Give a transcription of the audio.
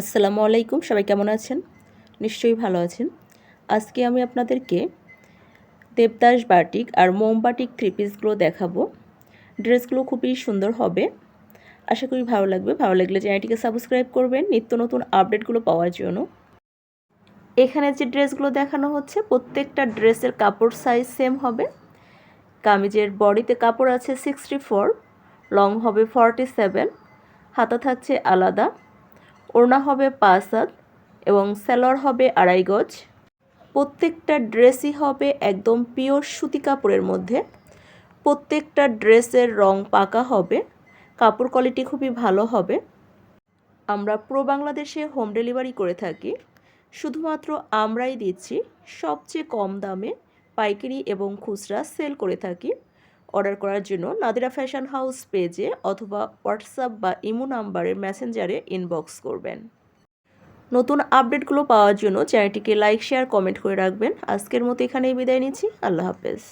আসসালামু আলাইকুম, সবাই কেমন আছেন? নিশ্চয়ই ভালো আছেন। আজকে আমি আপনাদেরকে দেবদাস বাটিক আর মোম বাটিক থ্রি পিসগুলো দেখাবো। ড্রেসগুলো খুবই সুন্দর হবে। আশা করি ভালো লাগবে। ভালো লাগলে চ্যানেলটিকে সাবস্ক্রাইব করবেন, নিত্য নতুন আপডেটগুলো পাওয়ার জন্য। এখানে যে ড্রেসগুলো দেখানো হচ্ছে, প্রত্যেকটা ড্রেসের কাপড় সাইজ সেম হবে। কামিজের বডিতে কাপড় আছে সিক্সটি ফোর লং হবে ফর্টি সেভেন হাতা থাকছে আলাদা। ওড়না হবে পাঁচ হাত এবং স্যালোয়ার হবে আড়াই গজ। প্রত্যেকটা ড্রেসই হবে একদম পিওর সুতি কাপড়ের মধ্যে। প্রত্যেকটা ড্রেসের রং পাকা হবে, কাপড় কোয়ালিটি খুবই ভালো হবে। আমরা পুরো বাংলাদেশে হোম ডেলিভারি করে থাকি। শুধুমাত্র আমরাই দিচ্ছি, সবচেয়ে কম দামে পাইকারি এবং খুচরা সেল করে থাকি। অর্ডার করার জন্য নাদিরা ফ্যাশন হাউস পেজে অথবা হোয়াটসঅ্যাপ বা ইমো নাম্বারে মেসেঞ্জারে ইনবক্স করবেন। নতুন আপডেটগুলো পাওয়ার জন্য চ্যানেলটিকে লাইক, শেয়ার, কমেন্ট করে রাখবেন। আজকের মতো এখানেই বিদায় নিচ্ছি। আল্লাহ হাফেজ।